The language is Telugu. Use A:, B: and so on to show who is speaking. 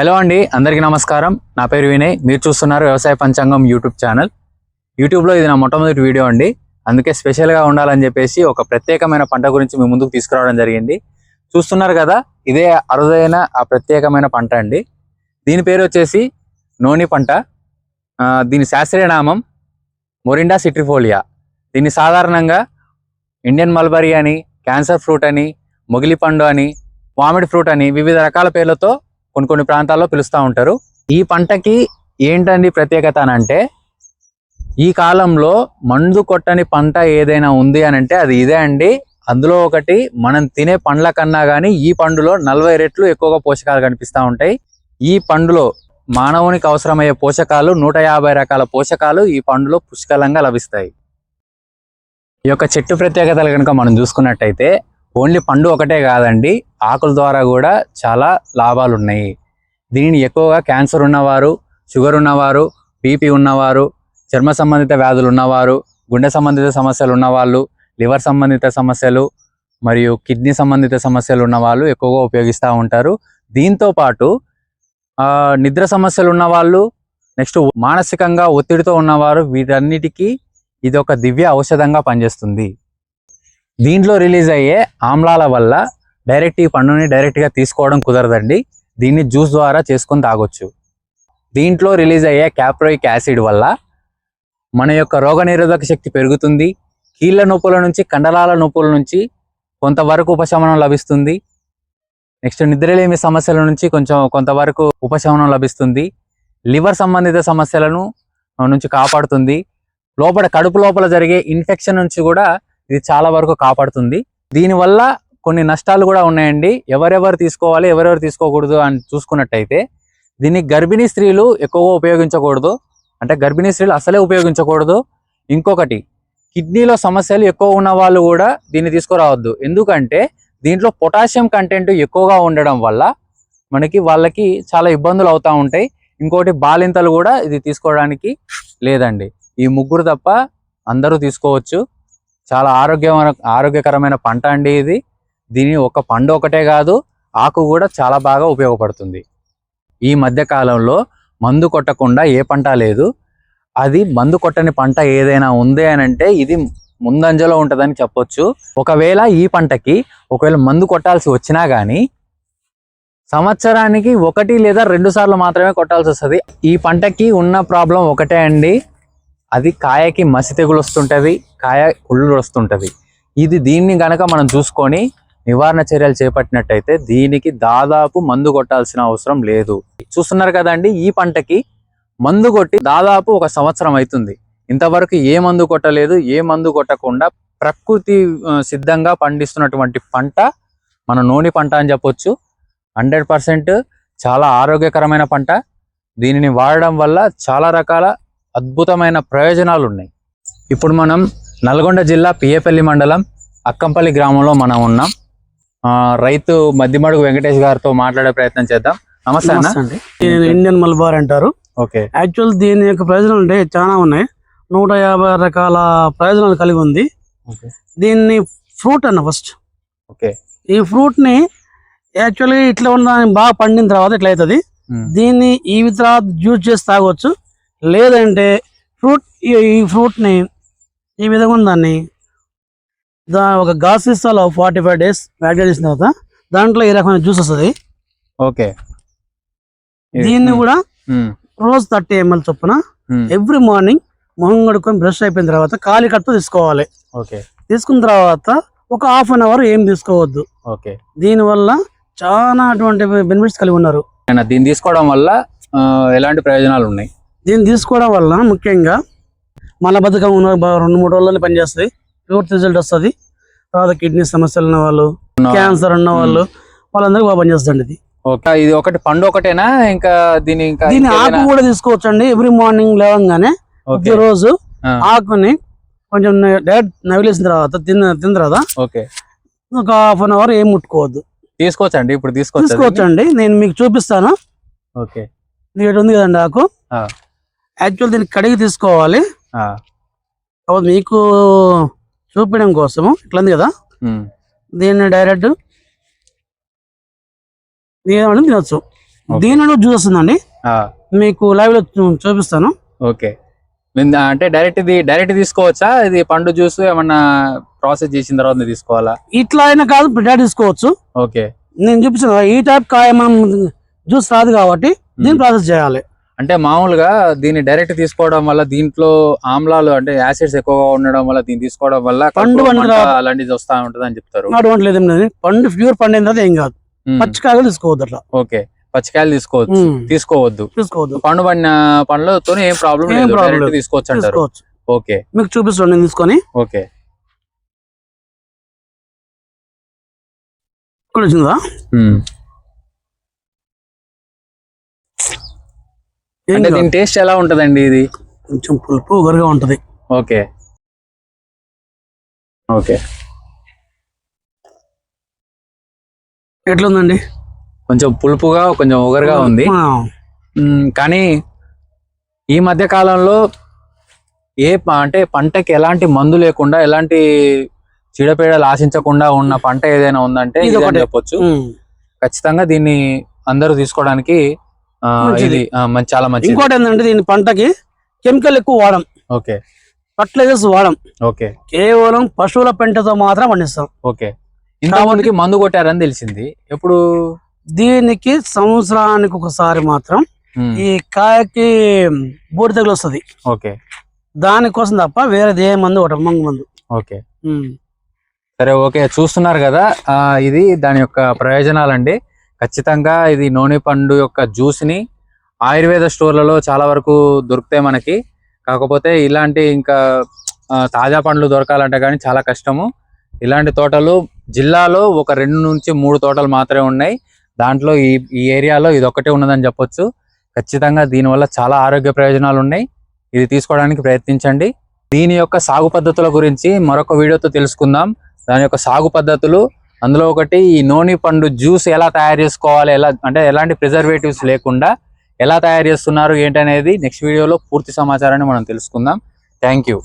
A: హలో అండి అందరికీ నమస్కారం. నా పేరు వినయ్. మీరు చూస్తున్నారు వ్యవసాయ పంచాంగం యూట్యూబ్ ఛానల్. యూట్యూబ్లో ఇది నా మొట్టమొదటి వీడియో అండి. అందుకే స్పెషల్గా ఉండాలని చెప్పేసి ఒక ప్రత్యేకమైన పంట గురించి మీ ముందుకు తీసుకురావడం జరిగింది. చూస్తున్నారు కదా ఇదే అరుదైన ఆ ప్రత్యేకమైన పంట అండి. దీని పేరు వచ్చేసి నోని పంట. దీని శాస్త్రీయ నామం మొరిండా సిట్రిఫోలియా. దీన్ని సాధారణంగా ఇండియన్ మల్బరీ అని క్యాన్సర్ ఫ్రూట్ అని మొగిలి పండు అని మామిడి ఫ్రూట్ అని వివిధ రకాల పేర్లతో కొన్ని కొన్ని ప్రాంతాల్లో పిలుస్తూ ఉంటారు. ఈ పంటకి ఏంటండి ప్రత్యేకత అని అంటే ఈ కాలంలో మందు కొట్టని పంట ఏదైనా ఉంది అని అంటే అది ఇదే అండి. అందులో ఒకటి మనం తినే పండ్ల కన్నా కానీ ఈ పండులో నలభై రెట్లు ఎక్కువగా పోషకాలు కనిపిస్తూ ఉంటాయి. ఈ పండులో మానవునికి అవసరమయ్యే పోషకాలు నూట యాభై రకాల పోషకాలు ఈ పండులో పుష్కలంగా లభిస్తాయి. ఈ యొక్క చెట్టు ప్రత్యేకతలు కనుక మనం చూసుకున్నట్టయితే ఓన్లీ పండు ఒకటే కాదండి ఆకుల ద్వారా కూడా చాలా లాభాలు ఉన్నాయి. దీనిని ఎక్కువగా క్యాన్సర్ ఉన్నవారు షుగర్ ఉన్నవారు బీపీ ఉన్నవారు చర్మ సంబంధిత వ్యాధులు ఉన్నవారు గుండె సంబంధిత సమస్యలు ఉన్నవాళ్ళు లివర్ సంబంధిత సమస్యలు మరియు కిడ్నీ సంబంధిత సమస్యలు ఉన్నవాళ్ళు ఎక్కువగా ఉపయోగిస్తూ ఉంటారు. దీంతో పాటు నిద్ర సమస్యలు ఉన్నవాళ్ళు నెక్స్ట్ మానసికంగా ఒత్తిడితో ఉన్నవారు వీటన్నిటికీ ఇది ఒక దివ్య ఔషధంగా పనిచేస్తుంది. దీంట్లో రిలీజ్ అయ్యే ఆమ్లాల వల్ల డైరెక్ట్ ఈ పండుని డైరెక్ట్గా తీసుకోవడం కుదరదండి. దీన్ని జ్యూస్ ద్వారా చేసుకొని తాగొచ్చు. దీంట్లో రిలీజ్ అయ్యే క్యాప్రోయిక్ యాసిడ్ వల్ల మన యొక్క రోగనిరోధక శక్తి పెరుగుతుంది. కీళ్ళ నొప్పుల నుంచి కండరాల నొప్పుల నుంచి కొంతవరకు ఉపశమనం లభిస్తుంది. నెక్స్ట్ నిద్రలేమి సమస్యల నుంచి కొంచెం కొంతవరకు ఉపశమనం లభిస్తుంది. లివర్ సంబంధిత సమస్యలను నుంచి కాపాడుతుంది. లోపల కడుపు లోపల జరిగే ఇన్ఫెక్షన్ నుంచి కూడా ఇది చాలా వరకు కాపాడుతుంది. దీనివల్ల కొన్ని నష్టాలు కూడా ఉన్నాయండి. ఎవరెవరు తీసుకోవాలి ఎవరెవరు తీసుకోకూడదు అని చూసుకున్నట్టయితే దీన్ని గర్భిణీ స్త్రీలు ఎక్కువగా ఉపయోగించకూడదు. అంటే గర్భిణీ స్త్రీలు అసలే ఉపయోగించకూడదు. ఇంకొకటి కిడ్నీలో సమస్యలు ఎక్కువ ఉన్న వాళ్ళు కూడా దీన్ని తీసుకురావద్దు. ఎందుకంటే దీంట్లో పొటాషియం కంటెంట్ ఎక్కువగా ఉండడం వల్ల మనకి వాళ్ళకి చాలా ఇబ్బందులు అవుతూ ఉంటాయి. ఇంకోటి బాలింతలు కూడా ఇది తీసుకోవడానికి లేదండి. ఈ ముగ్గురు తప్ప అందరూ తీసుకోవచ్చు. చాలా ఆరోగ్యమైన ఆరోగ్యకరమైన పంట అండి ఇది. దీని ఒక పండు ఒకటే కాదు ఆకు కూడా చాలా బాగా ఉపయోగపడుతుంది. ఈ మధ్య కాలంలో మందు కొట్టకుండా ఏ పంట లేదు. అది మందు కొట్టని పంట ఏదైనా ఉంది అని అంటే ఇది ముందంజలో ఉంటుందని చెప్పొచ్చు. ఒకవేళ ఈ పంటకి ఒకవేళ మందు కొట్టాల్సి వచ్చినా కానీ సంవత్సరానికి ఒకటి లేదా రెండు సార్లు మాత్రమే కొట్టాల్సి వస్తుంది. ఈ పంటకి ఉన్న ప్రాబ్లం ఒకటే అండి. అది కాయకి మసి తెగులు వస్తుంటుంది కాయ కుళ్ళు వస్తుంటది ఇది దీన్ని గనక మనం చూసుకొని నివారణ చర్యలు చేపట్టినట్టయితే దీనికి దాదాపు మందు కొట్టాల్సిన అవసరం లేదు. చూస్తున్నారు కదండి ఈ పంటకి మందు కొట్టి దాదాపు ఒక సంవత్సరం అవుతుంది ఇంతవరకు ఏ మందు కొట్టలేదు ఏ మందు కొట్టకుండా ప్రకృతి సిద్ధంగా పండిస్తున్నటువంటి పంట మన నూనె పంట అని చెప్పొచ్చు. హండ్రెడ్ పర్సెంట్ చాలా ఆరోగ్యకరమైన పంట. దీనిని వాడడం వల్ల చాలా రకాల అద్భుతమైన ప్రయోజనాలు ఉన్నాయి ఇప్పుడు మనం నల్గొండ జిల్లా పియ్యపల్లి మండలం అక్కంపల్లి గ్రామంలో మనం ఉన్నాం. రైతు మధ్యమడుగు వెంకటేష్ గారితో మాట్లాడే ప్రయత్నం చేద్దాం. నమస్తే
B: అండి. ఇండియన్ మల్బార్ అంటారు.
A: ఓకే.
B: యాక్చువల్ దీని యొక్క ప్రయోజనాలు అంటే చాలా ఉన్నాయి. నూట యాభై రకాల ప్రయోజనాలు కలిగి ఉంది. దీన్ని ఫ్రూట్ అన్న ఫస్ట్.
A: ఓకే.
B: ఈ ఫ్రూట్ని యాక్చువల్లీ ఇట్లా ఉన్న బాగా పండిన తర్వాత ఇట్లా అవుతుంది. దీన్ని ఈ తర్వాత జ్యూస్ చేసి తాగొచ్చు. లేదంటే ఫ్రూట్ ఈ ఫ్రూట్ని ఈ విధంగా దాన్ని దా ఒక గాస్ ఇస్తాలో ఫార్టీ ఫైవ్ డేస్ వ్యాట్ చేసిన తర్వాత దాంట్లో ఈ రకమైన జ్యూస్ వస్తుంది.
A: ఓకే.
B: దీన్ని కూడా రోజు థర్టీ ఎంఎల్ చొప్పున ఎవ్రీ మార్నింగ్ మొహం కడుక్కొని బ్రష్ అయిపోయిన తర్వాత ఖాళీ కడుపు తీసుకోవాలి.
A: ఓకే.
B: తీసుకున్న తర్వాత ఒక హాఫ్ అన్ అవర్ ఏం తీసుకోవద్దు.
A: ఓకే.
B: దీనివల్ల చాలా అటువంటి బెనిఫిట్స్ కలిగి ఉన్నారు.
A: దీన్ని తీసుకోవడం వల్ల ఎలాంటి ప్రయోజనాలు ఉన్నాయి?
B: దీన్ని తీసుకోవడం వల్ల ముఖ్యంగా మలబద్ధకం ఉన్న బా- రెండు మూడు రోజుల్లో పనిచేస్తుంది ప్యూర్ రిజల్ట్ వస్తుంది. తర్వాత కిడ్నీ సమస్యలు ఉన్న వాళ్ళు క్యాన్సర్ ఉన్న వాళ్ళు వాళ్ళందరికీ బాగా పనిచేస్తుంది ఇది.
A: ఓకే ఇది ఒకటి పండు ఒకటేనా? ఇంకా దీని ఇంకా
B: దీని ఆకు కూడా తీసుకోవచ్చు అండి ఎవ్రీ మార్నింగ్ లేవగానే
A: ఓకే.
B: ప్రతిరోజు
A: ఆ,
B: ఆకుని కొంచెం డైరెక్ట్ నవిలేసిన తర్వాత తిన్న తిన్న తర్వాత
A: ఓకే.
B: ఒక హాఫ్ అన్ అవర్ ఏం ముట్టుకోవద్దు.
A: తీసుకోవచ్చండి ఇప్పుడు తీసుకోవచ్చు
B: తీసుకోవచ్చు అండి నేను మీకు చూపిస్తాను.
A: ఓకే.
B: ఇది ఉంది కదండి ఆకు. యాక్చువల్ దీన్ని కడిగి తీసుకోవాలి. కాబట్టి మీకు చూపించడం కోసము ఇట్లా ఉంది కదా దీన్ని డైరెక్ట్ ఏమంటే తినొచ్చు. దీనిలో జ్యూస్ వస్తుందండి. మీకు లైవ్లో చూపిస్తాను.
A: ఓకే. అంటే డైరెక్ట్ ఇది డైరెక్ట్ తీసుకోవచ్చా? ఇది పండు జ్యూస్ ఏమన్నా ప్రాసెస్ చేసిన తర్వాత తీసుకోవాలా?
B: ఇట్లా అయినా కాదు ప్రిపేర్ తీసుకోవచ్చు.
A: ఓకే.
B: నేను చూపిస్తాను ఈ టైప్ కాయ మనం జ్యూస్ రాదు కాబట్టి దీన్ని ప్రాసెస్ చేయాలి.
A: అంటే మామూలుగా దీన్ని డైరెక్ట్ తీసుకోవడం వల్ల దీంట్లో ఆమ్లాలు అంటే యాసిడ్స్ ఎక్కువగా ఉండడం వల్ల దీన్ని తీసుకోవడం వల్ల
B: పండు
A: అలాంటిది వస్తా ఉంటది అని చెప్తారు
B: పండు ప్యూర్ పండు ఏం కాదు. పచ్చికాయలు తీసుకోవద్దు అట్లా.
A: ఓకే. పచ్చికాయలు తీసుకోవచ్చు. తీసుకోవద్దు.
B: తీసుకోవద్దు.
A: పండు పడిన పండ్లతో ఏం ప్రాబ్లం లేదు. తీసుకోవచ్చు అంటారు. ఓకే.
B: మీకు చూపిస్తాను నేను తీసుకొని.
A: ఓకే.
B: ఇక్కడ వచ్చిందా
A: ఉమ్.
B: ఏం
A: అంటే. దీని టేస్ట్ ఎలా ఉంటదండి ఇది
B: కొంచెం పులుపు ఉగరుగా ఉంటది
A: ఓకే ఓకే
B: ఎట్లుందండి
A: కొంచెం పులుపుగా కొంచెం ఒగరుగా ఉంది కానీ ఈ మధ్య కాలంలో ఏ అంటే పంటకి ఎలాంటి మందు లేకుండా ఎలాంటి చీడపీడలు ఆశించకుండా ఉన్న పంట ఏదైనా ఉందంటే
B: ఇది.
A: చెప్పొచ్చు. ఖచ్చితంగా దీన్ని అందరూ తీసుకోవడానికి. ఇది మంచి- చాలా మంచిది.
B: ఇంకోటి ఏంటంటే దీని పంటకి కెమికల్ ఎక్కువ వాడం.
A: ఓకే.
B: ఫర్టిలైజర్స్ వాడం.
A: ఓకే.
B: కేవలం పశువుల పెంటతో మాత్రం పండిస్తాం.
A: ఓకే. ఇంతకుముందుకి మందు కొట్టారని తెలిసింది. ఎప్పుడు?
B: దీనికి సంవత్సరానికి ఒకసారి మాత్రం ఈ కాయకి బూడి తెగులు వస్తుంది.
A: ఓకే.
B: దానికోసం తప్ప వేరేది ఏ మందు ఒకటి మంగు మందు.
A: ఓకే. సరే ఓకే. చూస్తున్నారు కదా ఇది దాని యొక్క ప్రయోజనాలండి. ఖచ్చితంగా ఇది నూనె పండు యొక్క జ్యూస్ని ఆయుర్వేద స్టోర్లలో చాలా వరకు దొరుకుతాయి మనకి. కాకపోతే ఇలాంటి ఇంకా తాజా పండ్లు దొరకాలంటే కానీ చాలా కష్టము. ఇలాంటి తోటలు జిల్లాలో ఒక రెండు నుంచి మూడు తోటలు మాత్రమే ఉన్నాయి. దాంట్లో ఈ ఈ ఏరియాలో ఇది ఒకటే ఉన్నదని చెప్పొచ్చు. ఖచ్చితంగా దీనివల్ల చాలా ఆరోగ్య ప్రయోజనాలు ఉన్నాయి. ఇది తీసుకోవడానికి ప్రయత్నించండి. దీని యొక్క సాగు పద్ధతుల గురించి మరొక వీడియోతో తెలుసుకుందాం. దాని యొక్క సాగు పద్ధతులు అందులో ఒకటి ఈ నూనె పండు జ్యూస్ ఎలా తయారు చేసుకోవాలి ఎలా అంటే ఎలాంటి ప్రిజర్వేటివ్స్ లేకుండా ఎలా తయారు చేస్తున్నారు ఏంటనేది నెక్స్ట్ వీడియోలో పూర్తి సమాచారాన్ని మనం తెలుసుకుందాం. Thank you.